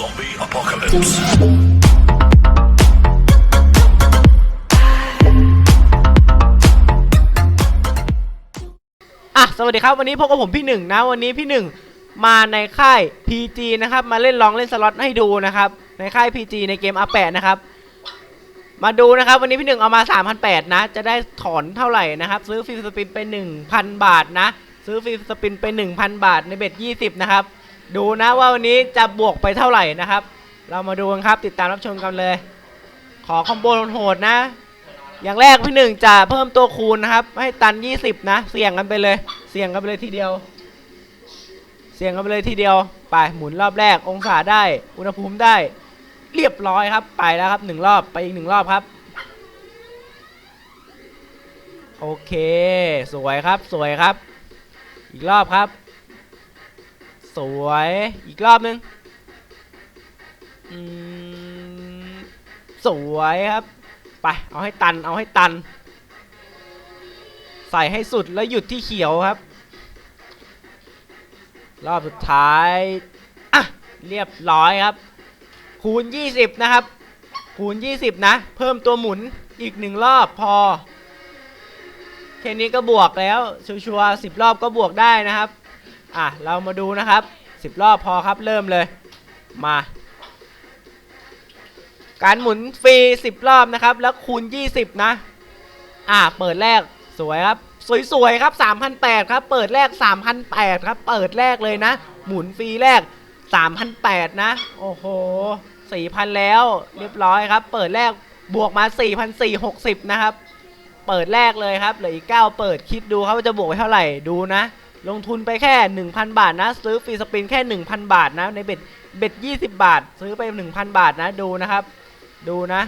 Zombie apocalypse. อะ สวัสดีครับ วันนี้พบกับผมพี่หนึ่งนะ วันนี้พี่หนึ่งมาในค่าย PG นะครับ มาเล่นลองเล่นสล็อตให้ดูนะครับ ในค่าย PG ในเกม R8 นะครับ มาดูนะครับ วันนี้พี่หนึ่งเอามา3,800นะ จะได้ถอนเท่าไหร่นะครับ ซื้อฟรีสปินไป 1,000 บาทนะ ซื้อฟรีสปินไป 1,000 บาทในเบ็ด20 นะครับ ดูนะว่าวันนี้จะบวกไปเท่าไหร่นะครับ เรามาดูกันครับติดตามรับชมกันเลย ขอคอมโบโหดนะ อย่างแรกพี่หนึ่งจะเพิ่มตัวคูณนะครับ ให้ตัน 20 นะ เสี่ยงกันไปเลย เสี่ยงกันไปเลยทีเดียว เสี่ยงกันไปเลยทีเดียว ไปหมุนรอบแรก องศาได้ อุณหภูมิได้ เรียบร้อยครับ ไปแล้วครับหนึ่งรอบไปอีกหนึ่งรอบครับ โอเค สวยครับสวยครับ อีกรอบครับ สวย อีกรอบนึงอืมสวยครับ ไป เอาให้ตัน เอาให้ตัน ใส่ให้สุดแล้วหยุดที่เขียวครับ รอบสุดท้าย อะ เรียบร้อยครับ คูณ 20 นะครับ คูณ 20 นะ เพิ่มตัวหมุนอีกหนึ่งรอบพอแค่นี้ก็บวกแล้ว ชัวร์ๆ10รอบก็บวกได้นะครับ อะเรามาดูนะครับ10รอบพอครับเริ่มเลยมา การหมุนฟรี 10 รอบนะครับ แล้วคูณ 20 นะ อ่าเปิดแรกสวยครับ สวยๆครับ3,008ครับ เปิดแรก3,008ครับ เปิดแรกเลยนะ หมุนฟรีแรก3,008นะ โอ้โห4,000 แล้ว เรียบร้อยครับ เปิดแรกบวกมา 4,460 นะครับ เปิดแรกเลยครับเหลืออีก 9 เปิดคิดดูครับว่าจะบวกไปเท่าไหร่ดูนะ ลงทุนไปแค่ 1,000 บาทนะ ซื้อฟรีสปินแค่ 1,000 บาทนะ ในเบ็ดเบ็ด20 บาท ซื้อไป 1,000 บาทนะดูนะครับ ดูนะ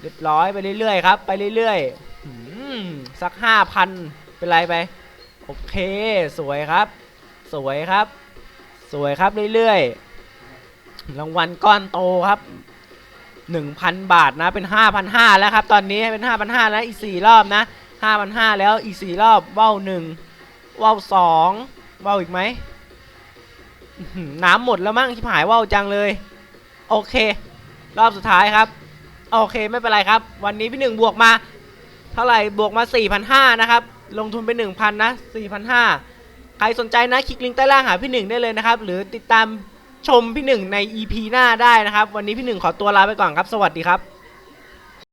เรียบร้อยไปเรื่อยๆครับ ไปเรื่อยๆสักห้าพันเป็นไรไป โอเค สวยครับ สวยครับ สวยครับเรื่อยๆรางวัลก้อนโตครับ1,000 บาทนะ เป็น 5,500 แล้วครับ ตอนนี้เป็น 5,500 แล้วอีก 4 รอบนะ 5,500 แล้วอีก 4 รอบเว่าหนึ่ง ว่าวสองว่าวอีกไหมน้ำหมดแล้วมั้งที่หายว่าวจังเลย โอเค รอบสุดท้ายครับ โอเคไม่เป็นไรครับ วันนี้พี่หนึ่งบวกมา เท่าไหร่บวกมา 4,500 นะครับ ลงทุนไป 1,000 นะ 4,500 ใครสนใจนะ คลิกลิงก์ใต้ล่างหาพี่หนึ่งได้เลยนะครับ หรือติดตามชมพี่หนึ่งใน EP หน้าได้นะครับ วันนี้พี่หนึ่งขอตัวลาไปก่อนครับ สวัสดีครับ